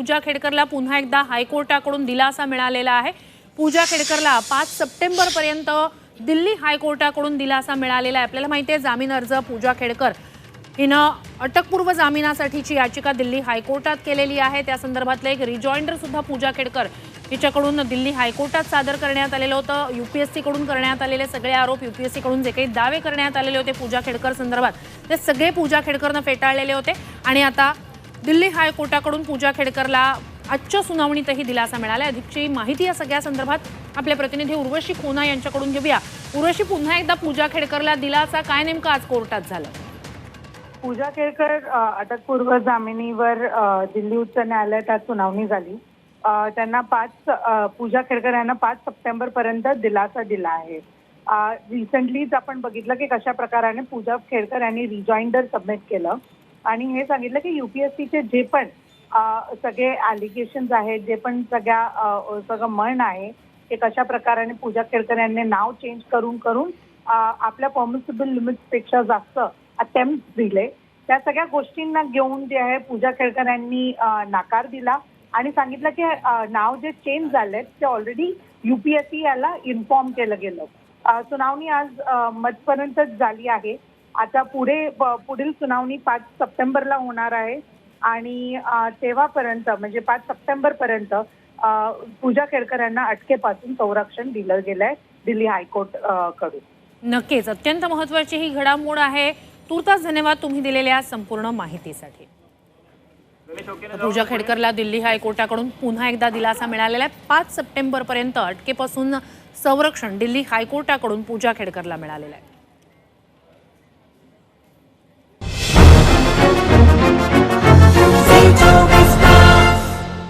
पूजा खेडकरला पुन्हा एकदा हायकोर्टाकडून दिलासा मिळालेला आहे. पूजा खेडकरला पाच सप्टेंबरपर्यंत दिल्ली हायकोर्टाकडून दिलासा मिळालेला आहे. आपल्याला माहिती आहे जामीन अर्ज पूजा खेडकर हिनं अटकपूर्व जामिनासाठीची याचिका दिल्ली हायकोर्टात केलेली आहे. त्या संदर्भातलं एक रिजॉइंडर सुद्धा पूजा खेडकर हिच्याकडून दिल्ली हायकोर्टात सादर करण्यात आलेलं होतं. युपीएससी कडून करण्यात आलेले सगळे आरोप युपीएससी कडून जे काही दावे करण्यात आलेले होते पूजा खेडकर संदर्भात ते सगळे पूजा खेडकरनं फेटाळलेले होते. आणि आता दिल्ली हायकोर्टाकडून पूजा खेडकरला आजच्या सुनावणीतही दिलासा मिळाला अधिकची माहिती या सगळ्या संदर्भात आपले प्रतिनिधी उर्वशी खोना यांच्याकडून घेऊया. उर्वशी पुन्हा एकदा पूजा खेडकरला दिलासा. काय नेमकं आज कोर्टात झालं? पूजा केळकर अटकपूर्व जामिनीवर दिल्ली उच्च न्यायालयात आज सुनावणी झाली. त्यांना पाच पूजा खेडकर यांना पाच सप्टेंबर पर्यंत दिलासा दिला आहे. रिसेंटलीच आपण बघितलं की कशा प्रकाराने पूजा खेडकर यांनी रिजॉइंडर सबमिट केलं. आणि हे सांगितलं की युपीएससीचे जे पण सगळे ॲलिगेशन्स आहेत जे पण सगळ्या सगळं म्हण आहे ते कशा प्रकाराने पूजा केळकर यांनी नाव चेंज करून करून आपल्या पॉमिसिबल लिमिट्सपेक्षा जास्त अटेम्प्ट दिले. त्या सगळ्या गोष्टींना घेऊन जे आहे पूजा खेळकर यांनी नाकार नकार दिला आणि सांगितलं की नाव जे चेंज झालेत ते ऑलरेडी युपीएससी याला इन्फॉर्म केलं गेलं. सुनावणी आज मधपर्यंतच झाली आहे. आता पुढे पुढील सुनावणी पाच सप्टेंबरला होणार आहे. आणि तेव्हापर्यंत म्हणजे पाच सप्टेंबर पर्यंत पूजा खेळकर यांना अटकेपासून संरक्षण दिलं गेलंय दिल्ली हायकोर्टकडून. नक्कीच. अत्यंत महत्वाची ही घडामोड आहे. तुर्तास धन्यवाद तुम्ही दिलेल्या संपूर्ण माहितीसाठी. पूजा खेडकरला दिल्ली हायकोर्टाकडून पुन्हा एकदा दिलासा मिळालेला आहे. पाच सप्टेंबर पर्यंत अटकेपासून संरक्षण दिल्ली हायकोर्टाकडून पूजा खेडकरला मिळालेलं आहे.